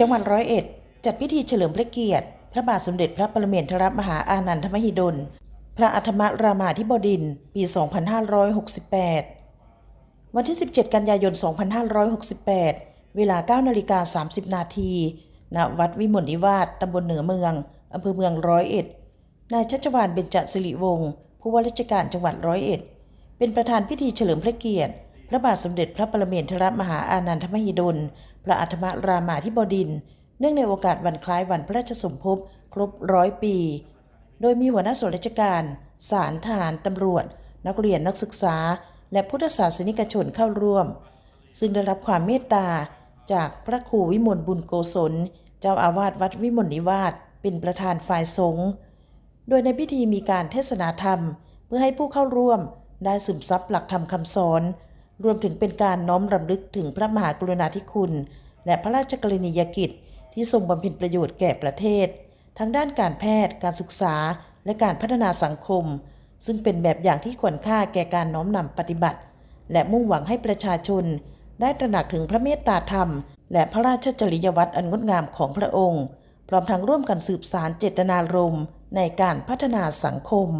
จังหวัดร้อยเอ็ด จัดพิธีเฉลิมพระเกียรติ พระบาทสมเด็จพระปรเมนทรมหาอานันทมหิดล พระอัฐมรามาธิบดินทร์ปี 2568 วันที่ 17 กันยายน 2568 เวลา 9นาฬิกา30 นาที ณ วัดวิมลนิวาสตำบลเหนือเมือง อำเภอเมืองร้อยเอ็ด นายชัชวานเบญจสิริวงศ์ ผู้ว่าราชการจังหวัดร้อยเอ็ด เป็นประธานพิธีเฉลิมพระเกียรติ พระบาทสมเด็จพระปรเมนทรมหาอานันทมหิดล พระอัฐมรามาธิบดินทร์เนื่องในโอกาสวันคล้ายวันพระราชสมภพครบร้อยปี โดยมีหัวหน้าส่วนราชการศาลทหารตำรวจ นักเรียนนักศึกษา และพุทธศาสนิกชนเข้าร่วม ซึ่งได้รับความเมตตาจากพระครูวิมลบุญโกศล เจ้าอาวาสวัดวิมลนิวาสเป็นประธานฝ่ายสงฆ์ โดยในพิธีมีการเทศนาธรรม เพื่อให้ผู้เข้าร่วมได้ซึมซับหลักธรรมคำสอน รวมถึงเป็นการน้อมรำลึกถึงพระมหากรุณาธิคุณ และพระราชกรณียกิจ ที่ทรงบำเพ็ญประโยชน์แก่ประเทศ ทั้งด้านการแพทย์ การศึกษา และการพัฒนาสังคม ซึ่งเป็นแบบอย่างที่ควรค่าแก่การน้อมนำปฏิบัติ และมุ่งหวังให้ประชาชน ได้ตระหนักถึงพระเมตตาธรรม และพระราชจริยวัตรอันงดงามของพระองค์ พร้อมทั้งร่วมกันสืบสารเจตนารมณ์ในการพัฒนาสังคม